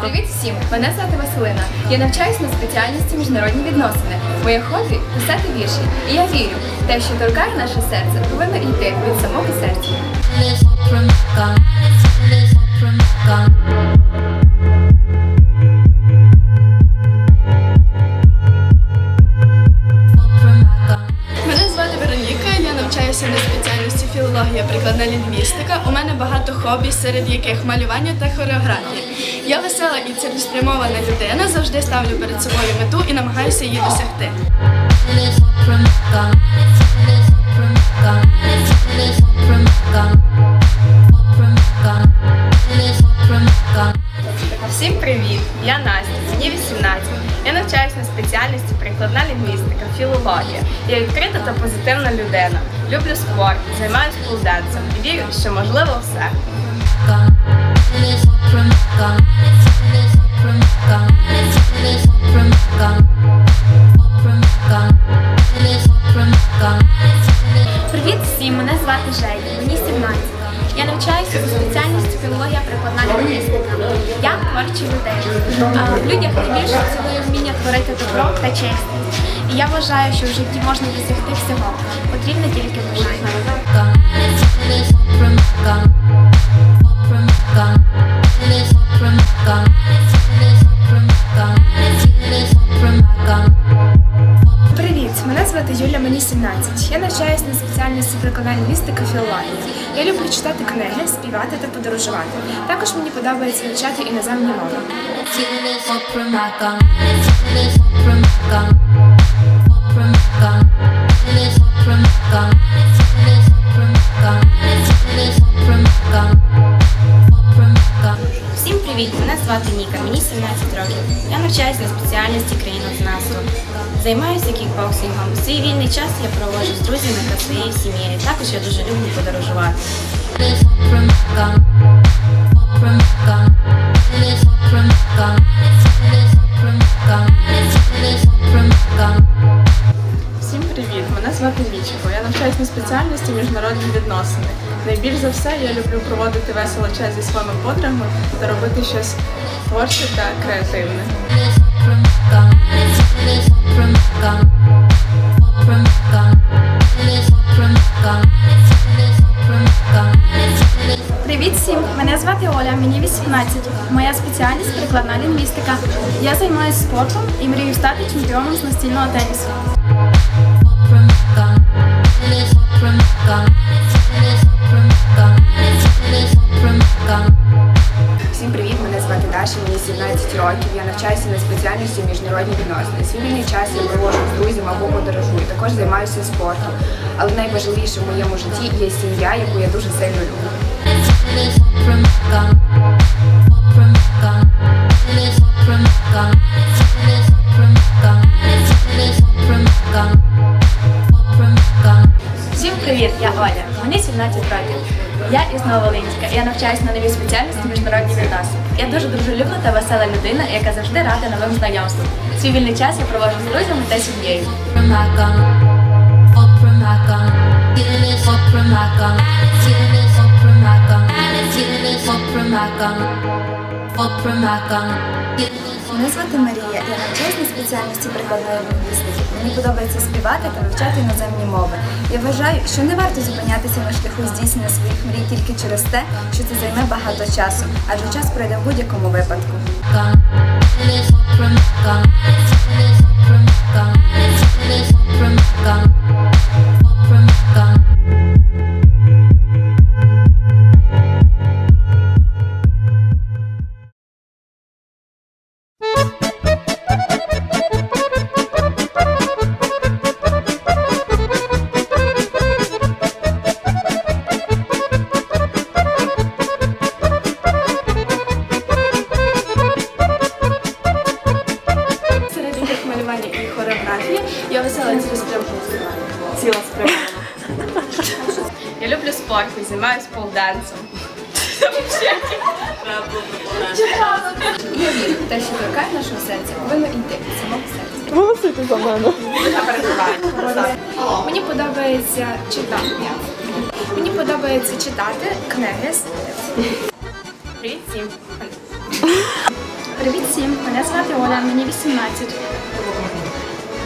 Привіт всім! Мене звати Василина. Я навчаюсь на спеціальності міжнародні відносини. Моє хобі писати вірші. І я вірю, те, що торкає наше серце, повинно йти від самого серця. Філологія, прикладна лінгвістика. У мене багато хобі, серед яких малювання та хореографія. Я весела і цілеспрямована людина, завжди ставлю перед собою мету і намагаюся її досягти. Прикладна лінгвістика, філологія. Я відкрита та позитивна людина. Люблю спорт, займаюся полденсом і вірю, що можливо все. Fearless В людях найбільше цілує вміння творити добро та чесність. І я вважаю, що в житті можна досягти всього. Потрібне тільки бажання. Звати Юля, мені 17. Я навчаюся на спеціальності прикладна лінгвістика філологія. Я люблю читати книги, співати та подорожувати. Також мені подобається вивчати іноземні мови. Займаюся кікбоксингом. Свій вільний час я проводжу з друзями та своєю сім'єю. Також я дуже люблю подорожувати. Всім привіт! Мене звати Вічко. Я навчаюся на спеціальності міжнародні відносини. Найбільш за все я люблю проводити весело час зі своїми подругами та робити щось творче та креативне. 18. Моя спеціальність прикладна лінгвістика. Я займаюся спортом і мрію стати чемпіоном з настільного тенісу. Всім привіт! Мене звати Даша, мені 17 років. Я навчаюся на спеціальності міжнародні відносини. Свій час я проводжу з друзями або подорожую. Також займаюся спортом. Але найважливіше в моєму житті є сім'я, яку я дуже сильно люблю. Всім привіт! Я Оля. Мені 17 років. Я із Нововолинська. Я навчаюся на новій спеціальності міжнародні відносини. Я дуже дружелюбна та весела людина, яка завжди рада новим знайомствам. Свій вільний час я проводжу з друзями та сім'єю. For Мене звати Марія. Я навчаюся на спеціальності прикладної лінгвістики. Мені подобається співати та вивчати іноземні мови. Я вважаю, що не варто зупинятися на шляху здійснення своїх мрій тільки через те, що це займе багато часу, адже час пройде в будь-якому випадку. Цілеспрямована. Я люблю спорт і займаюся полденсом. Те, що торкає нашого серця, повинно йти від самого серця. Голосуйте за мене. Мені подобається читати. Мені подобається читати книги. Привіт всім. Привіт всім, мене звати Оля, мені 18.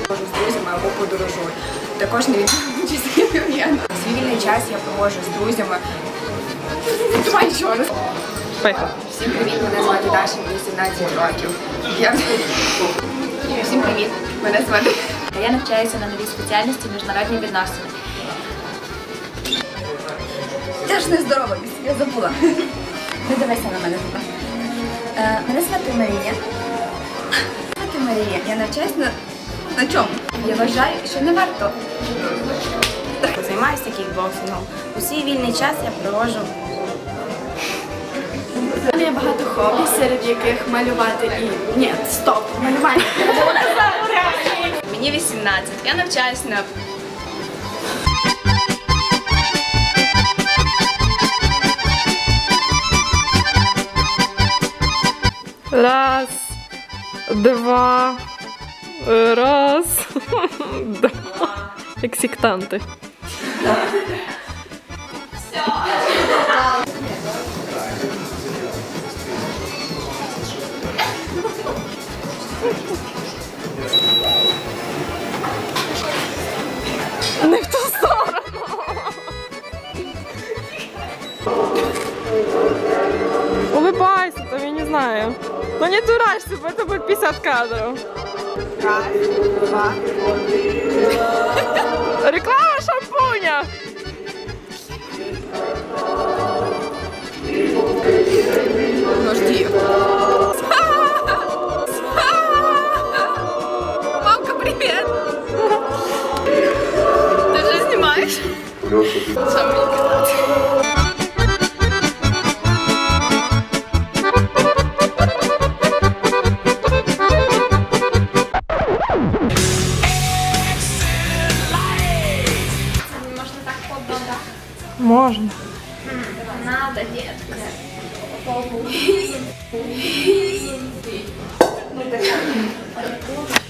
Можу з друзями або подорожую. Також не відмовляючись Свій вільний час я проводжу з друзями. Давай що? Поїхали. Всім привіт, мене звати Даша, мені 17 років. Я... Всім привіт, мене звати. Я навчаюся на новій спеціальності міжнародні відносини. Я ж не здороваюсь, я забула. Не дивися на мене туди. Е, мене звати Марія. Звати Марія. Я навчаюся на, на чому? Я вважаю, що не варто. Займаюся кікбоксингом. У свій вільний час я проводжу У мене є багато хобі, серед яких малювати і. Ні, стоп, малювання. Мені 18. Я навчаюсь на Раз, два, раз, два. Сектанти. Не в ту сторону. Улыбайся, там я не знаю. Ну не дурачься, это будет 50 кадров. Reklama szampunia! Детка.